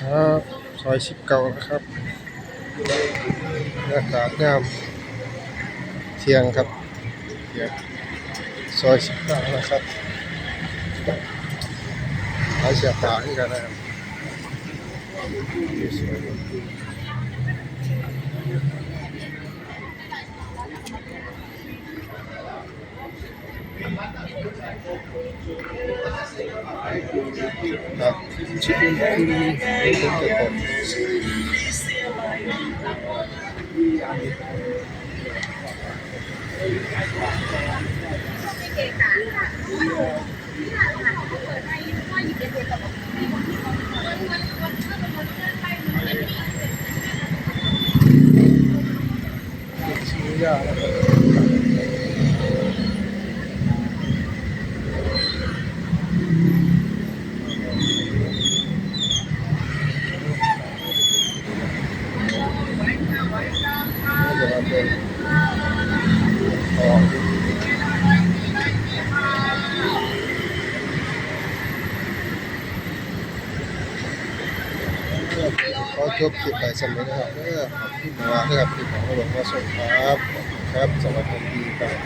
ครับซอยสิบเก้านะครับอากาศงามเที่ยงครับเที่ยงซอยสิบเก้านะครับหาเสียป่าอีกแล้วนะครับสวย ครับชิคกี้พายเป็นคนจะต กซื้อยานะครับนี่จะมาเป็นขอจบคลิปไปสำเร็จนะครับเออขอบคุณมากนะครับที่ของหลวงมาส่งครับ ครับสวัสดีครับ